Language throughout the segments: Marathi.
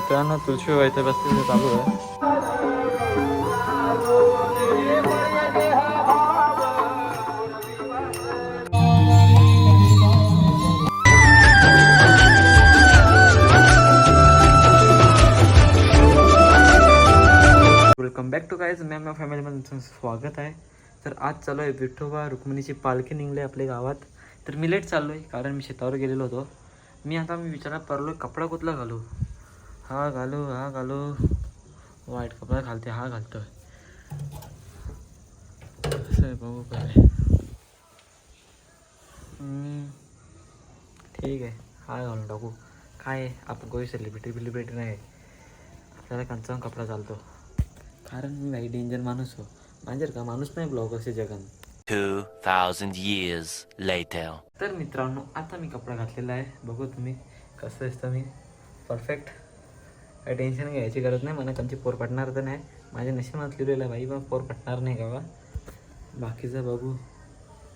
मित्रांनो तुळशी व्हायचं बसलेलं चालू आहे welcome back to guys ma'am या फॅमिलीमध्ये तुमचं स्वागत आहे तर आज चालू आहे विठोबा रुक्मिणीची पालखी निघली आपल्या गावात. तर मी लेट चाललो आहे कारण मी शेतावर गेलेलो होतो. मी आता मी विचारात पडलो कपडा कुठला घालू? हा घालू हा घालू. वाईट कपडा घालते हा घालतोय. कसं आहे बघू काय हम्म, ठीक आहे हा घालून टाकू. काय आहे? आपण कोणी सेलिब्रिटी बिलिब्रिटी नाही आपल्याला कंचावून कपडा चालतो. कारण मी काही डेंजर माणूस हो. डेंजर का? माणूस नाही ब्लॉगर्सच्या जगात. 2,000 years later. तर मित्रांनो आता मी कपडा घातलेला आहे. बघू तुम्ही कसं असतं मी. परफेक्ट काही टेन्शन घ्यायची गरज नाही. मला त्यांची पोर पडणार तर नाही. माझ्या नशिबात लिहिलेलं आहे बाई पण पोर पटणार नाही का बा? बाकीचं बघू.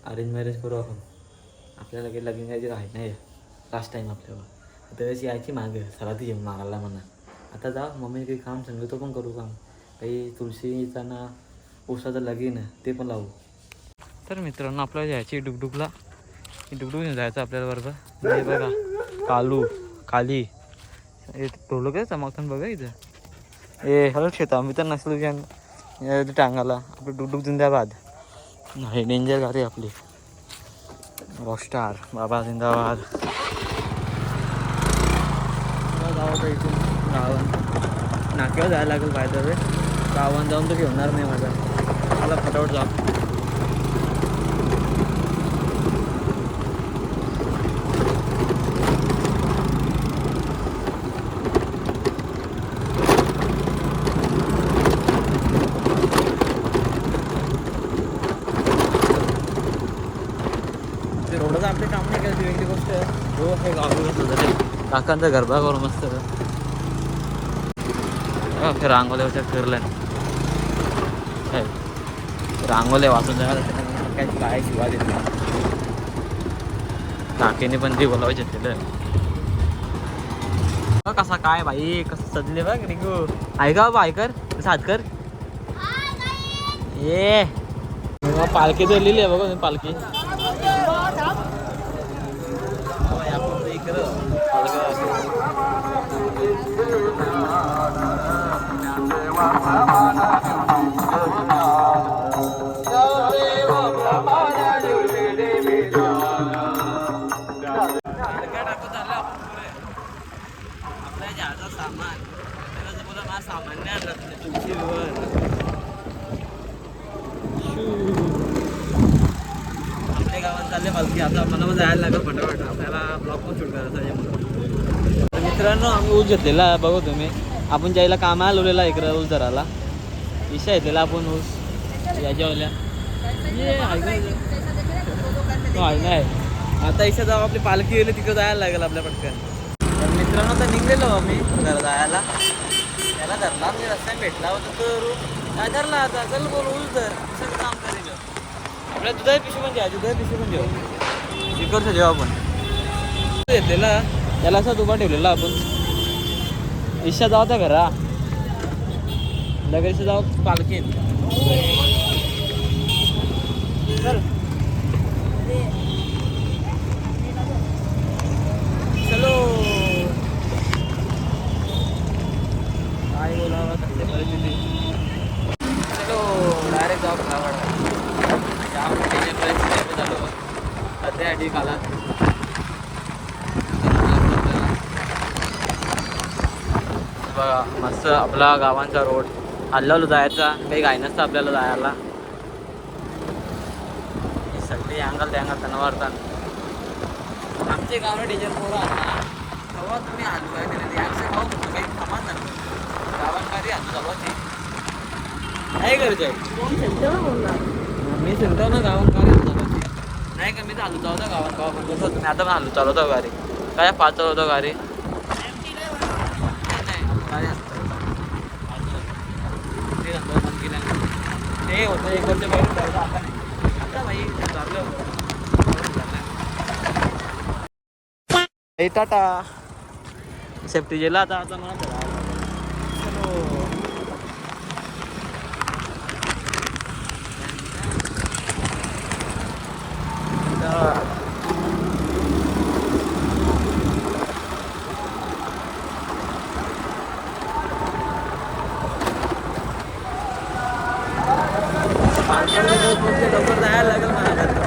अरेंज मॅरेज करू आपण. आपल्याला काही लगीन घ्यायची राहत नाही. लास्ट टाईम आपल्याला. त्यावेळेस यायची मागे. सराती येऊन मागायला म्हणा. आता जा मम्मीने काही काम सांगतो तो पण करू काम. काही तुळशीचा ना ऊसाचं लगीन आहे ते पण लावू. तर मित्रांनो आपल्याला जायची डुगडुगला. डुगडुग घेऊन जायचं आपल्याला बरोबर बघा कालू काली. हे टोलं काय चमकताना बघा इथं? ए हॅलो शेता मी तर नसलो की टांगाला. आपलं डुकडुक जिंदाबाद. नाही डेंजर गाडी आपली. रॉकस्टार बाबा जिंदाबाद. जावं इथून गावात नाक्यावर जायला लागेल पाहिजे रे गावात जाऊन तर घेणार नाही माझा. मला फटाफट जा ते रोडाचं आपले काम नाही केलं ती वेगळी गोष्ट आहे हो हे गाव काकांचा गरबा करू मस्त. हे रांगोल्यावरच्या फिरलं. रांगोल्या वाचून जाणार काय काय शिवा देत काकीने पण ती बोलावायचे तिथं कसा काय भाई कसं सजले बघ रिंगू. ऐका बाबा ऐकर साथ कर. ये. पालखी धरलेली आहे बघा तुम्ही पालखी आपल्या पालखी आता मला जायला लागेल फटाफट आपल्याला ब्लॉक पण शूट करायचा मित्रांनो आम्ही ऊस घेतलेला बघू तुम्ही. आपण ज्याला कामाला लावलेला इकडं ऊस धराला इशा घेतलेला आपण ऊस. याच्यावाल्या. हो, आहे आता इशा जाऊ आपली पालखी येईल तिकडे जायला लागेल आपल्या पटकन. तर मित्रांनो तर निघलेलो आम्ही घर जायला. त्याला धरला मी रस्त्याने भेटला होता तर काय धरला आता? चल बोल ऊस धर. काम करेल आपल्या दुधाची पिशवी पण घ्या दुधाची पिशवी पण घेऊ शिकवतो जेव्हा आपण. घेतलेला त्याला असाच उभा ठेवलेला आपण. इच्छा जाऊ त्या घरा. लगेच जाऊ पालखी. चल. चलो. काय बोलावं सध्या परिस्थिती चलो डायरेक्ट जाऊ फटाफट जाम टेन्शन परिस्थिती झालो ठीक आला बघा मस्त आपला गावांचा रोड. हल्ल्याला जायचा काही घाई नसतं आपल्याला जायला. ही सगळी अंगाल त्या अंगाल त्यांना वाढतात आमचे गावला टीचर पोरं आता. तेव्हा तुम्ही काय तरी रिॲक्शन भाऊ म्हणतो काही समान गावात काय हल्लो गावाची काय करते मी सांगतो ना हल्लो नाही का मी चालू जाऊ गावात. गावात पण तसं आता पण आलो चालवतो गाडी काय पाच होतो गाडी ते ते होतं एक वर्ष पहिले आता नाही. आता भाई चाललं. होतं टाटा. सेफ्टी जेला आता आता मला लवकर जायला लागेल मला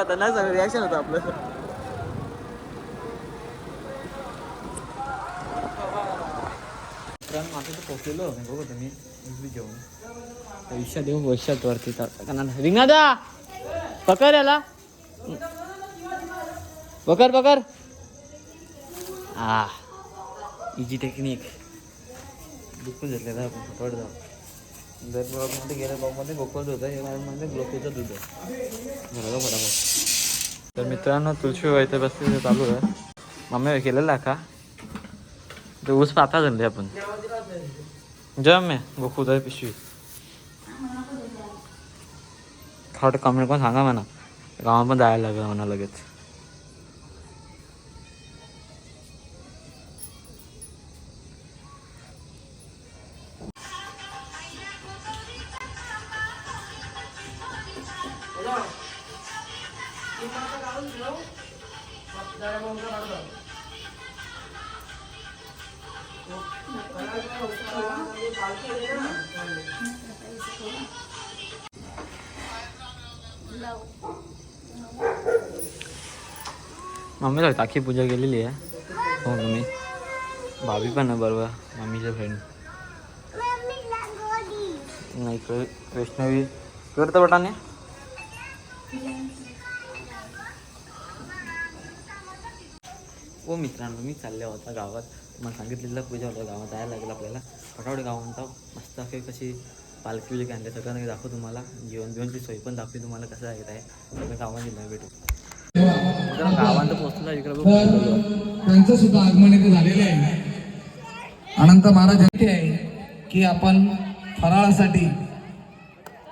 का त्यांना सगळं रिॲक्शन होतं आपलं. पोचलेलो बघू तुम्ही जेवण देऊ वर्षात वरती रिंगादा पकड याला. पकड पकड. आ इजी टेक्निक दुखून घेतलेलं आपण फटवट जाऊ. दर ब्लॉकमध्ये गेल्या ब्लॉकमध्ये गोकुळ होतं आहे मध्ये ग्लोकोचं दूध आहे. बरोबर बरोबर फटाफट. तर मित्रांनो तुळशी व्हायचं बसते चालू आहे. मम्मी केलेला का? ते ऊस पाता झाले आपण. जम मे गोकुळ आहे पिशवी. थॉट कमेंट पण सांगा म्हणा. गावात पण जायला लागेल म्हणा लगेच. मम्मीला टाकी पूजा केलेली आहे. हो तुम्ही भाभी पण आहे बरोबर मम्मीचे फ्रेंड नाही वैष्णवी करतं बटाने हो मित्रांनो मी चालले होता गावात. तुम्हाला सांगितलेलं पूजा होतं गावात. जायला लागेल आपल्याला. फटाफट गावात मस्त असे कशी पालखी बिलकी आणले. सगळं काही दाखवू तुम्हाला. जेवण बिवणची सोय पण दाखवी तुम्हाला कसं आहे सगळं गावात गेलं भेटू मित्रांनो गावात पोहोचलं. इकडे त्यांचं सुद्धा आगमन इथे झालेलं आहे. अनंत महाराज येते आहे की आपण फराळासाठी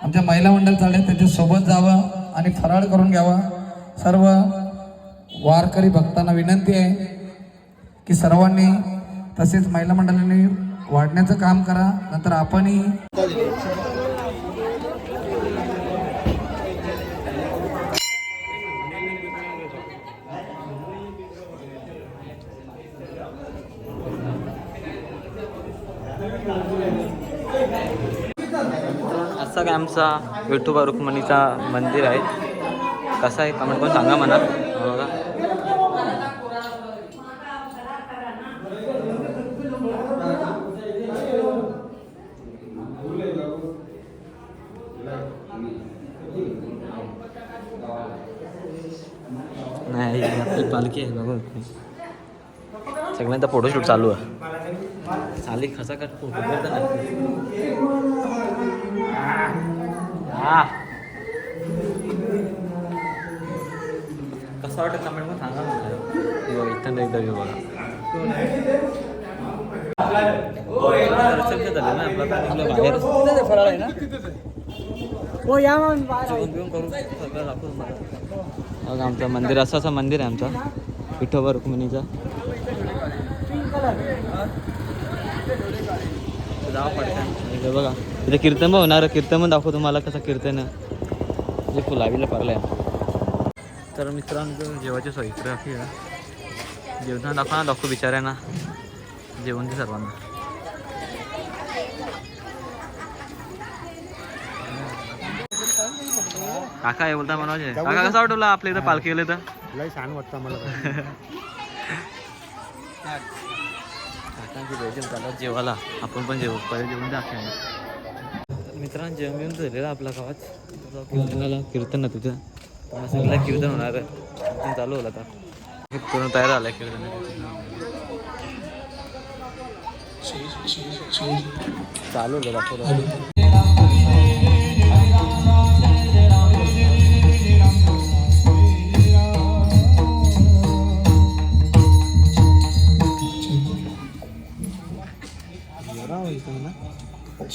आमच्या महिला मंडळ चालले. त्याच्यासोबत जावं. आणि फराळ करून घ्यावा. सर्व वारकरी भक्तांना विनंती आहे की सर्वांनी तसेच महिला मंडळांनी वाढण्याचं काम करा नंतर आपणही काय आमचा विठोबा रुक्मणीचा मंदिर आहे. कसं आहे कमेंट पण सांगा म्हणा हो बघा. नाही आपली पालखी आहे बघा. तुम्ही. सगळ्यांचा फोटोशूट चालू आहे. चाली खसा काट फोटो कसं वाटतं कमेंट सांगा बघा इथं एकदा घेऊ बघा. रिसेप्शन झालं ना आपलं आता निघलो बाहेर. फराळ आहे ना जेवण बिवण करू सगळं दाखवू तुम्हाला. बघा आमचं मंदिर असं असं मंदिर आहे आमचा. विठोबा रुक्मिणीचा. जावं पडतं. इथं बघा. इथं कीर्तन पण होणार कीर्तन पण दाखवतो तुम्हाला कसं कीर्तन. जे फुलावीला पारलं आहे तर मित्रांनो जेवायची सोय इकडे आहे. जेवण दाखवा ना दाखवू बिचाऱ्यांना. जेवण ते सर्वांना. काका आहे बोलता मनोज. काका कसं वाटवला आपल्या इथं पालखी गेले तर लय छान वाटतं मला काकांची भेट चालत जेवायला. आपण पण जेवू पहिले जेवून दाखव मित्रांनो जेवण बिवून झालेलं आपल्या गावात. कीर्तनाला कीर्तन ना तुझं. आता सगळं कीर्तन होणार आहे. कीर्तन चालू होलं आता. हे पूर्ण तयार झालं कीर्तन. चालू होतं दाखवलं.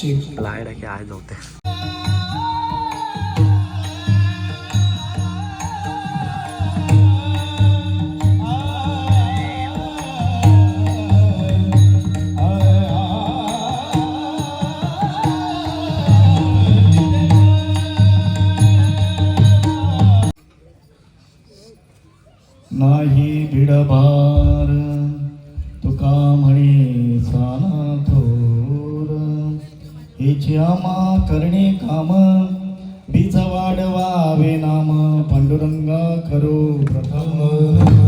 Chim, chim. Lá era a Idol. खरो करो प्रथम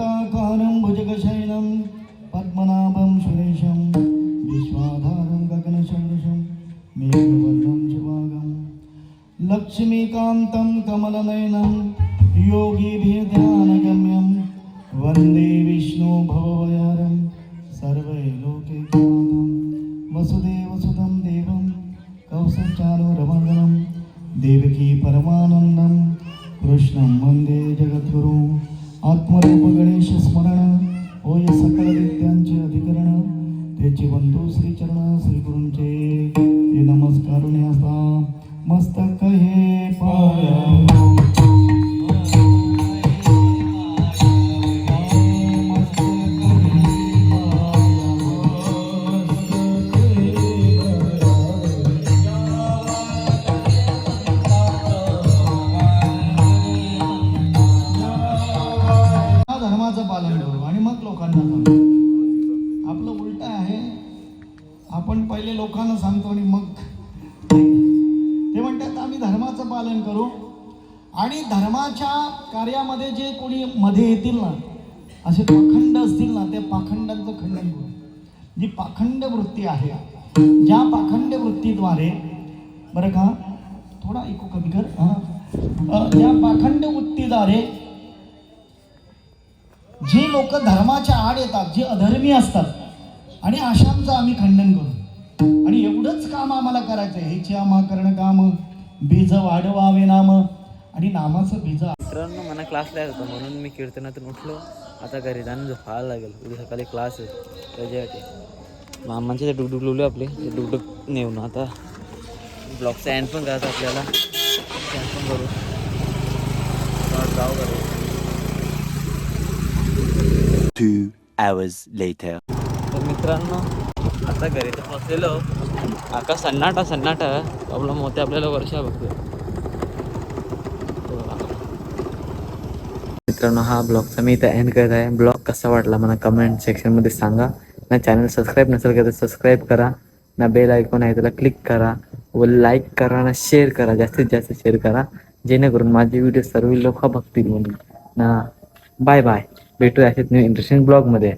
పతాకారం భుజగశైలం పద్మనాభం సురేశం విశ్వాధారం గగన సదృశం మేఘవర్ణం శివాగం లక్ష్మీకాంతం కమలనయనం యోగిభిర్ధ్యానగమ్యం వందే విష్ణు భవయారం సర్వే లోకే జ్ఞానం. వసుదేవసుతం దేవం కౌసచారు దేవికీ పరమానందం కృష్ణం వందే జగద్గురు. आत्मरूप गणेश स्मरण होय सकल विद्यांचे अधिकरण. त्याचे बंधू श्रीचरण श्रीगुरूंचे हे नमस्कारुणे असा मस्तक हे पाया. कार्यामध्ये जे कोणी मध्ये येतील ना असे पाखंड असतील ना त्या पाखंडांचं खंडन करू. जी पाखंड वृत्ती आहे ज्या पाखंड वृत्तीद्वारे बरं का थोडा ऐकू कमी कर हां. ज्या पाखंड वृत्तीद्वारे जे लोक धर्माच्या आड येतात जे अधर्मी असतात आणि अशांचं आम्ही खंडन करू. आणि एवढंच काम आम्हाला करायचं आहे हेची आम्हा करणं काम बीज वाढवावे नाम आणि नामाचं बीज मित्रांनो मला क्लासला येत होतं म्हणून मी कीर्तनातून उठलो. आता घरी जाणं झोपायला लागेल. उद्या सकाळी क्लास आहे. त्याच्यासाठी मामांचे ते डुकडुक लिवले आपले. ते डुकडुक नेऊन आता ब्लॉगचा एंड पण करायचा आपल्याला. एंड पण करू. तर जाऊ करू Two hours later. तर मित्रांनो आता घरी तर पोचलेलो आकाश सन्नाटा सन्नाटा. आपला मोठे आपल्याला वर्षा बघतोय मित्रांनो हा ब्लॉगचा मी इथं एंड करत आहे. ब्लॉग कसा वाटला मला कमेंट सेक्शनमध्ये सांगा. ना चॅनल सबस्क्राईब नसेल का तर सबस्क्राईब करा. ना बेल ऐकून आहे त्याला क्लिक करा. व लाईक करा ना शेअर करा. जास्तीत जास्त शेअर करा. जेणेकरून माझे व्हिडिओ सर्व लोक बघतील म्हणून. ना बाय बाय भेटूया असेच न्यू इंटरेस्टिंग ब्लॉगमध्ये